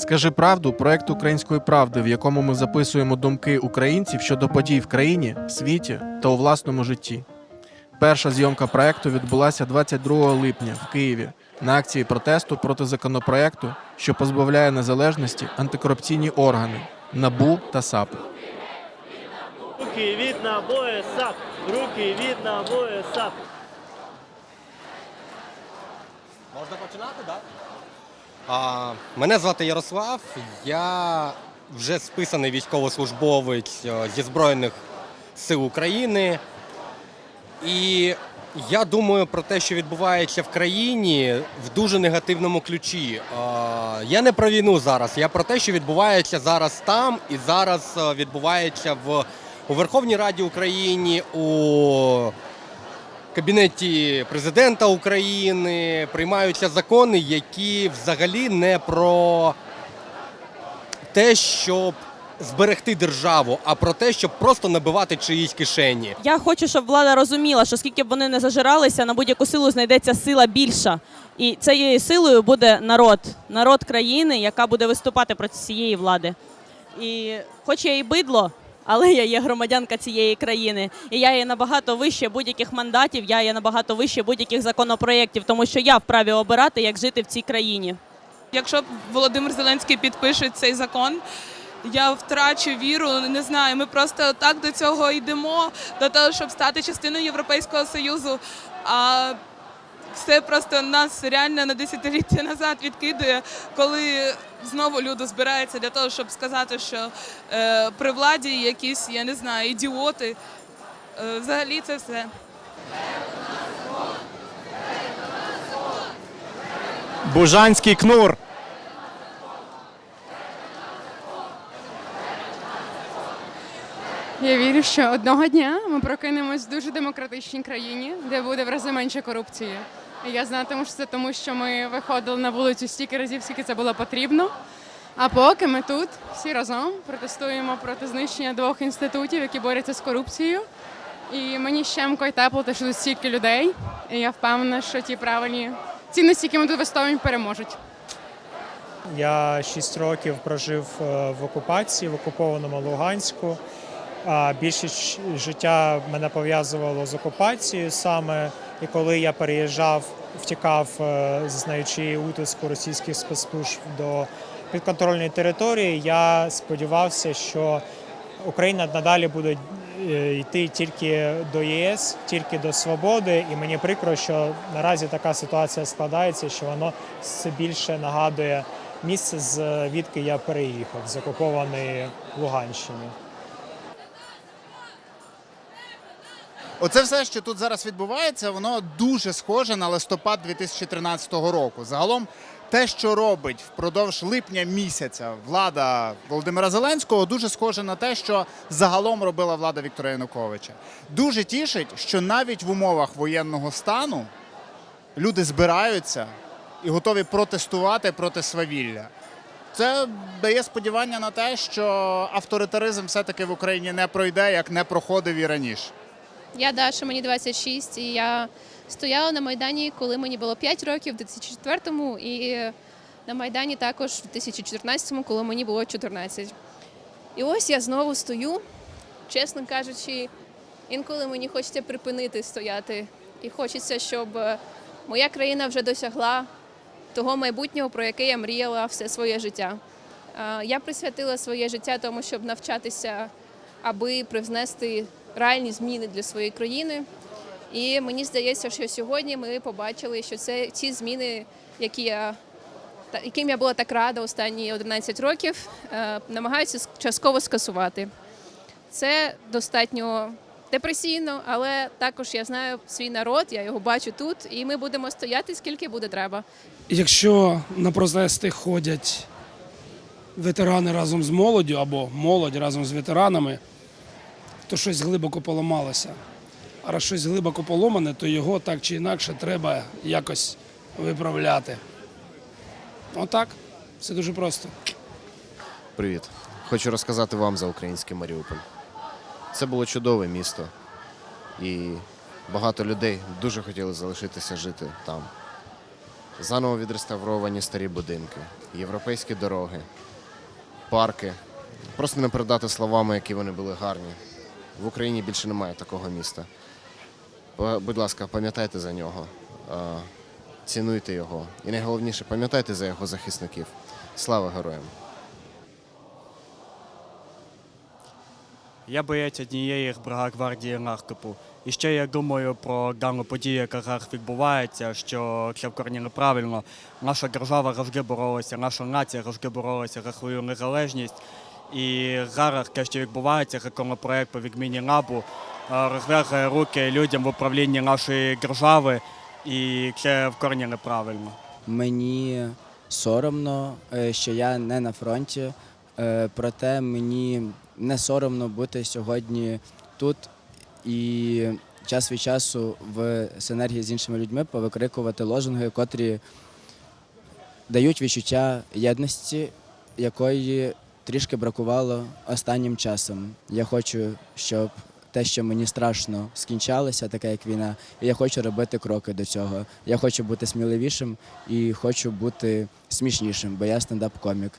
Скажи правду проект української правди, в якому ми записуємо думки українців щодо подій в країні, світі та у власному житті. Перша зйомка проекту відбулася 22 липня в Києві на акції протесту проти законопроекту, що позбавляє незалежності антикорупційні органи НАБУ та САП. Руки від набою САП! Руки від набою САП! Можна починати, так? Мене звати Ярослав. Я вже списаний військовослужбовець е, зі Збройних сил України. І я думаю про те, що відбувається в країні в дуже негативному ключі. А, я не про війну зараз, я про те, що відбувається зараз там і зараз е, відбувається в, у Верховній Раді України, у Кабінеті президента України приймаються закони, які взагалі не про те, щоб зберегти державу, а про те, щоб просто набивати чиїсь кишені. Я хочу, щоб влада розуміла, що скільки б вони не зажиралися, на будь-яку силу знайдеться сила більша. І цією силою буде народ, народ країни, яка буде виступати проти цієї влади. І хоч я і бидло, але я є громадянка цієї країни. І я є набагато вище будь-яких мандатів, я є набагато вище будь-яких законопроєктів, тому що я вправі обирати, як жити в цій країні. Якщо Володимир Зеленський підпише цей закон, я втрачу віру. Не знаю. Ми просто так до цього йдемо, до того, щоб стати частиною Європейського Союзу. А все просто нас реально на десятиліття назад відкидує, коли знову люди збираються для того, щоб сказати, що е, при владі якісь, я не знаю, ідіоти. Е, взагалі це все. Бужанський кнур. Я вірю, що одного дня ми прокинемось в дуже демократичній країні, де буде в рази менше корупції. Я знатиму, що це тому, що ми виходили на вулицю стільки разів, скільки це було потрібно. А поки ми тут всі разом протестуємо проти знищення двох інститутів, які борються з корупцією. І мені щемко й тепло, те, що тут стільки людей. І я впевнена, що ті правильні цінності, які ми тут виставимо, переможуть. Я 6 років прожив е, в окупації, в окупованому Луганську. Більшість життя мене пов'язувало з окупацією саме. І коли я переїжджав, втікав, е, знаючи утиску російських спецслужб до підконтрольної території, я сподівався, що Україна надалі буде е, йти тільки до ЄС, тільки до свободи. І мені прикро, що наразі така ситуація складається, що воно все більше нагадує місце, звідки я переїхав, з окупованої Луганщини. Оце все, що тут зараз відбувається, воно дуже схоже на листопад 2013 року. Загалом, те, що робить впродовж липня місяця влада Володимира Зеленського, дуже схоже на те, що загалом робила влада Віктора Януковича. Дуже тішить, що навіть в умовах воєнного стану люди збираються і готові протестувати проти свавілля. Це дає сподівання на те, що авторитаризм все-таки в Україні не пройде, як не проходив і раніше. Я Даша, мені 26, і я стояла на Майдані, коли мені було 5 років, в 2004-му, і на Майдані також в 2014-му, коли мені було 14. І ось я знову стою, чесно кажучи, інколи мені хочеться припинити стояти. І хочеться, щоб е, моя країна вже досягла того майбутнього, про яке я мріяла все своє життя. Е, Я присвятила своє життя тому, щоб навчатися, аби привнести реальні зміни для своєї країни. І мені здається, що сьогодні ми побачили, що це ці зміни, які я яким я була так рада останні 11 років, е, намагаються частково скасувати. Це достатньо депресійно, але також я знаю свій народ, я його бачу тут, і ми будемо стояти скільки буде треба. Якщо на протести ходять ветерани разом з молоддю або молодь разом з ветеранами, то щось глибоко поламалося. А раз щось глибоко поломане, то його так чи інакше треба якось виправляти. Отак. Все дуже просто. Привіт. Хочу розказати вам за український Маріуполь. Це було чудове місто, і багато людей дуже хотіли залишитися жити там. заново відреставровані старі будинки, європейські дороги, парки. Просто не передати словами, які вони були гарні. В Україні більше немає такого міста. Будь ласка, пам'ятайте за нього, цінуйте його. І найголовніше, пам'ятайте за його захисників. Слава героям! Я боєць однієї бригад гвардії наступу. І ще я думаю про дану подію, яка зараз відбувається, що це в корні неправильно. Наша держава завжди боролася, наша нація завжди боролася за свою незалежність. І зараз те, що відбувається, законопроект по відміні НАБУ, е, розв'язує руки людям в управлінні нашої держави, і це в корні неправильно. Мені соромно, е, що я не на фронті, е, проте мені не соромно бути сьогодні тут і час від часу в синергії з іншими людьми повикрикувати лозунги, котрі дають відчуття єдності, якої трішки бракувало останнім часом. Я хочу, щоб те, що мені страшно, скінчалося, таке як війна, і я хочу робити кроки до цього. Я хочу бути сміливішим і хочу бути смішнішим, бо я стендап-комік.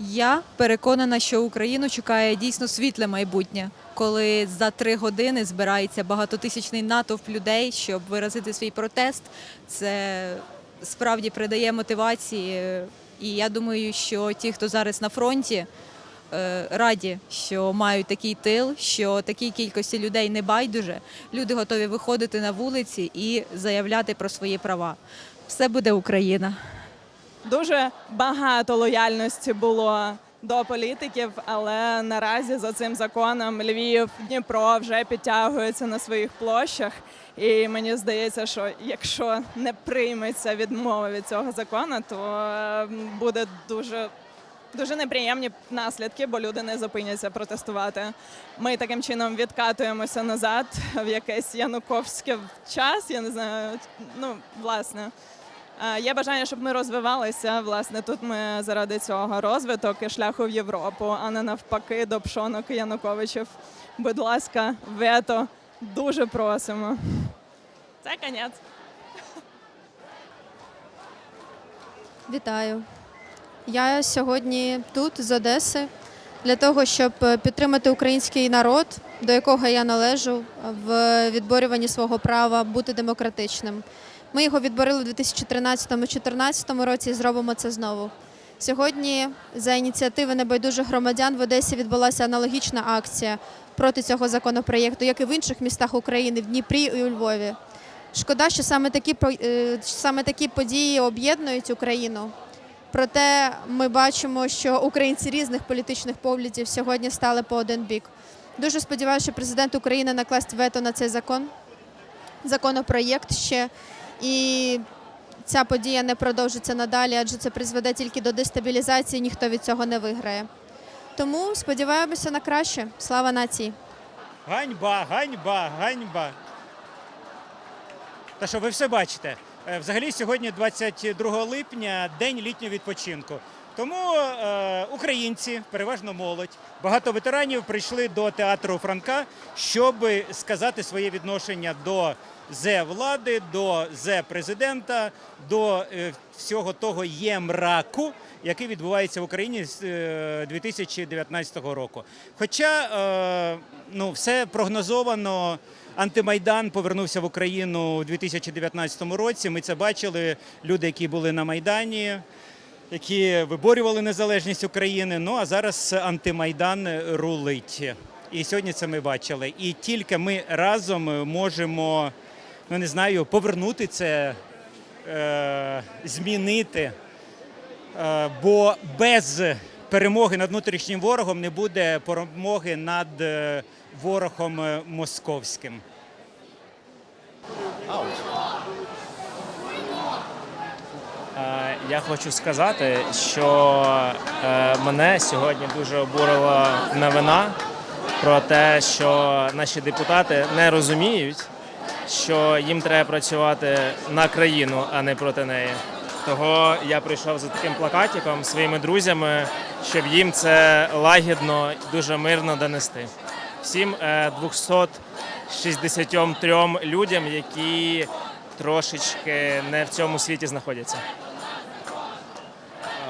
Я переконана, що Україну чекає дійсно світле майбутнє, коли за три години збирається багатотисячний натовп людей, щоб виразити свій протест. Це справді придає мотивації. І я думаю, що ті, хто зараз на фронті, е, раді, що мають такий тил, що такій кількості людей не байдуже. Люди готові виходити на вулиці і заявляти про свої права. Все буде Україна. Дуже багато лояльності було до політиків, але наразі за цим законом Львів, Дніпро вже підтягуються на своїх площах. І мені здається, що якщо не прийметься відмова від цього закону, то е, буде дуже. Дуже неприємні наслідки, бо люди не зупиняться протестувати. Ми таким чином відкатуємося назад в якесь януковське час. Я не знаю. Ну, власне, Е, Є бажання, щоб ми розвивалися. Власне, тут ми заради цього розвиток і шляху в Європу, а не навпаки до пшонок Януковичів. Будь ласка, вето, дуже просимо. Це конець. Вітаю. Я сьогодні тут з Одеси для того, щоб е, підтримати український народ, до якого я належу в відборюванні свого права бути демократичним. Ми його відборили у 2013-2014 році і зробимо це знову. Сьогодні за ініціативи небайдужих громадян в Одесі відбулася аналогічна акція проти цього законопроєкту, як і в інших містах України, в Дніпрі і у Львові. Шкода, що саме такі, е, саме такі події об'єднують Україну. Проте ми бачимо, що українці різних політичних поглядів сьогодні стали по один бік. Дуже сподіваюся, що президент України накласть вето на цей закон, законопроєкт ще. І ця подія не продовжиться надалі, адже це призведе тільки до дестабілізації, ніхто від цього не виграє. Тому сподіваємося на краще. Слава нації! Ганьба, ганьба, ганьба. Та що ви все бачите? Е, Взагалі сьогодні 22 липня день літнього відпочинку. Тому е, українці, переважно молодь, багато ветеранів прийшли до театру Франка, щоб сказати своє відношення до зе влади, до зе президента, до е, всього того ємраку, який відбувається в Україні з е, 2019 року. Хоча е, ну, все прогнозовано. Антимайдан повернувся в Україну у 2019 році. Ми це бачили. Люди, які були на Майдані, які виборювали незалежність України. Ну а зараз антимайдан рулить. І сьогодні це ми бачили. І тільки ми разом можемо, ну не знаю, повернути це, е, змінити. Е, бо без перемоги над внутрішнім ворогом не буде перемоги над е, ворогом е, московським. Е, Я хочу сказати, що е, мене сьогодні дуже обурила новина про те, що наші депутати не розуміють, що їм треба працювати на країну, а не проти неї. Того я прийшов за таким плакатиком своїми друзями, щоб їм це лагідно, дуже мирно донести. Всім е, 263 людям, які трошечки не в цьому світі знаходяться.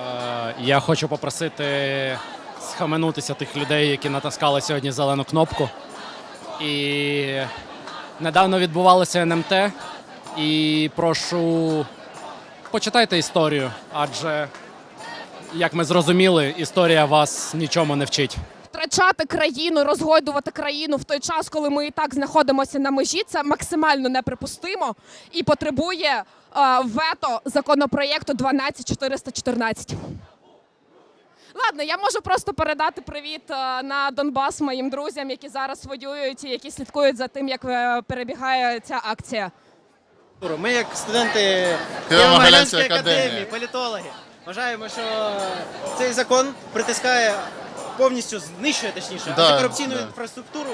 Е, Я хочу попросити схаменутися тих людей, які натискали сьогодні зелену кнопку. І недавно відбувалося НМТ. І прошу почитайте історію, адже, як ми зрозуміли, історія вас нічому не вчить. Втрачати країну, розгойдувати країну в той час, коли ми і так знаходимося на межі, це максимально неприпустимо і потребує е, вето законопроєкту 12414. Ладно, я можу просто передати привіт е, на Донбас моїм друзям, які зараз воюють і які слідкують за тим, як е, перебігає ця акція. Ми, як студенти Києво-Могилянської академії, політологи, вважаємо, що цей закон притискає повністю знищує точніше Да, антикорупційну да. інфраструктуру,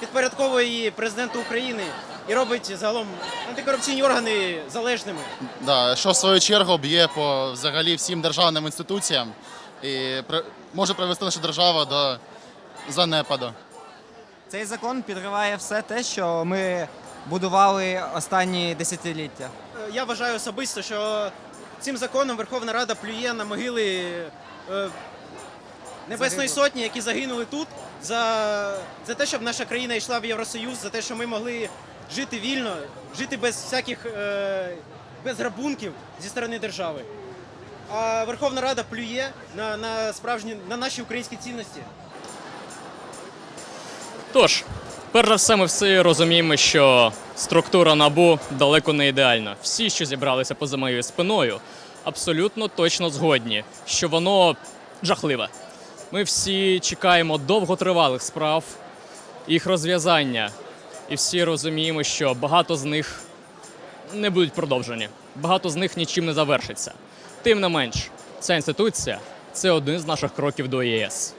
підпорядковує її президенту України і робить загалом антикорупційні органи залежними. Да, що в свою чергу б'є по взагалі всім державним інституціям і при- може привести нашу державу до занепаду. Цей закон підриває все те, що ми будували останні десятиліття. Е, Я вважаю особисто, що цим законом Верховна Рада плює на могили е, Небесної. Сотні, які загинули тут, за, за те, щоб наша країна йшла в Євросоюз, за те, що ми могли жити вільно, жити без всяких е, без грабунків зі сторони держави. А Верховна Рада плює на, на справжні на наші українські цінності. Тож, перш за все, ми всі розуміємо, що структура набу далеко не ідеальна. Всі, що зібралися поза моєю спиною, абсолютно точно згодні, що воно жахливе. Ми всі чекаємо довготривалих справ, їх розв'язання, і всі розуміємо, що багато з них не будуть продовжені, багато з них нічим не завершиться. Тим не менш, ця інституція це один з наших кроків до ЄС.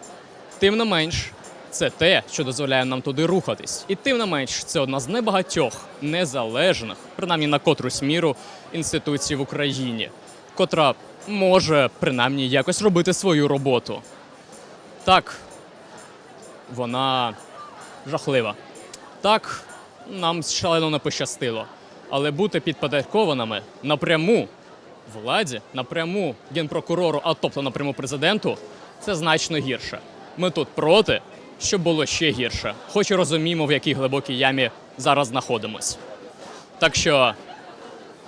Тим не менш, це те, що дозволяє нам туди рухатись. І тим не менш, це одна з небагатьох незалежних, принаймні на котрусь міру, інституцій в Україні, котра може принаймні якось робити свою роботу. Так, вона жахлива. Так, нам шалено не пощастило. Але бути підпорядкованими напряму владі, напряму генпрокурору, а тобто напряму президенту, це значно гірше. Ми тут проти, щоб було ще гірше, хоч і розуміємо, в якій глибокій ямі зараз знаходимось. Так що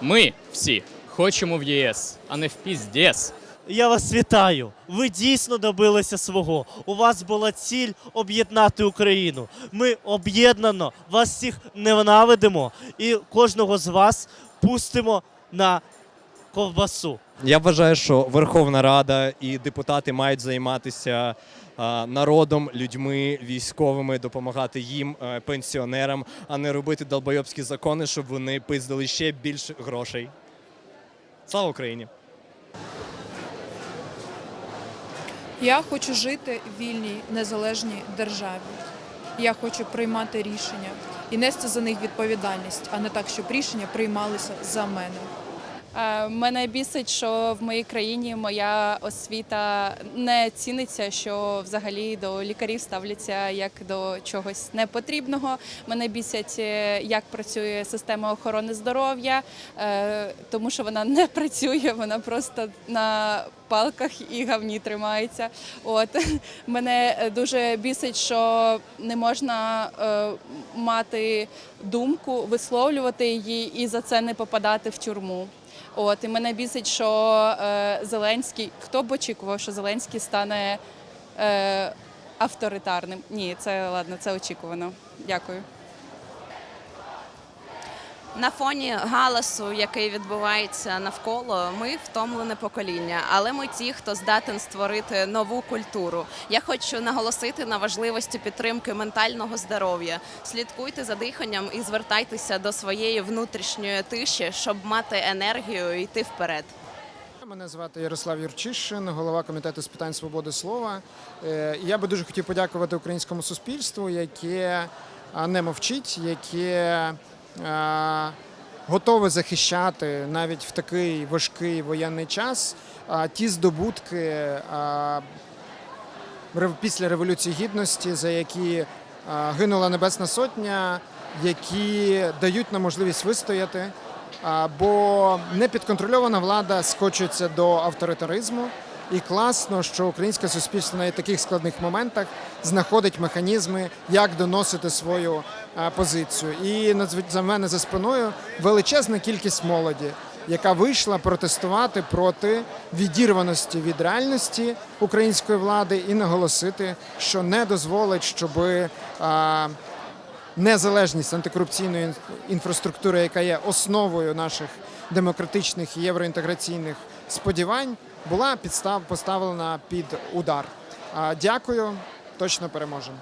ми всі хочемо в єС, а не в піздєс. Я вас вітаю. Ви дійсно добилися свого. У вас була ціль об'єднати Україну. Ми об'єднано вас всіх ненавидимо і кожного з вас пустимо на ковбасу. Я вважаю, що Верховна Рада і депутати мають займатися а, народом, людьми, військовими, допомагати їм, е, пенсіонерам, а не робити долбойобські закони, щоб вони пиздили ще більше грошей. Слава Україні! Я хочу жити в вільній незалежній державі. Я хочу приймати рішення і нести за них відповідальність, а не так, щоб рішення приймалися за мене. Е, Мене бісить, що в моїй країні моя освіта не ціниться, що взагалі до лікарів ставляться як до чогось непотрібного. Мене бісять, е, як працює система охорони здоров'я, е, тому що вона не працює, вона просто на палках і гавні тримається. От мене дуже бісить, що не можна мати думку, висловлювати її і за це не попадати в тюрму. От і мене бісить, що е, Зеленський, хто б очікував, що Зеленський стане е, авторитарним? Ні, це ладно, це очікувано. Дякую. На фоні галасу, який відбувається навколо, ми втомлене покоління, але ми ті, хто здатен створити нову культуру. Я хочу наголосити на важливості підтримки ментального здоров'я. Слідкуйте за диханням і звертайтеся до своєї внутрішньої тиші, щоб мати енергію і йти вперед. Мене звати Ярослав Юрчишин, голова комітету з питань свободи слова. Е, Я би дуже хотів подякувати українському суспільству, яке не мовчить, яке готове захищати навіть в такий важкий воєнний час ті здобутки після Революції Гідності, за які гинула Небесна Сотня, які дають нам можливість вистояти, бо непідконтрольована влада скочується до авторитаризму. І класно, що українське суспільство в таких складних моментах знаходить механізми, як доносити свою позицію. І за мене за спиною величезна кількість молоді, яка вийшла протестувати проти відірваності від реальності української влади і наголосити, що не дозволить, щоби. незалежність антикорупційної ін- інфраструктури, яка є основою наших демократичних і євроінтеграційних сподівань, була підстав поставлена під удар. Дякую, точно переможемо.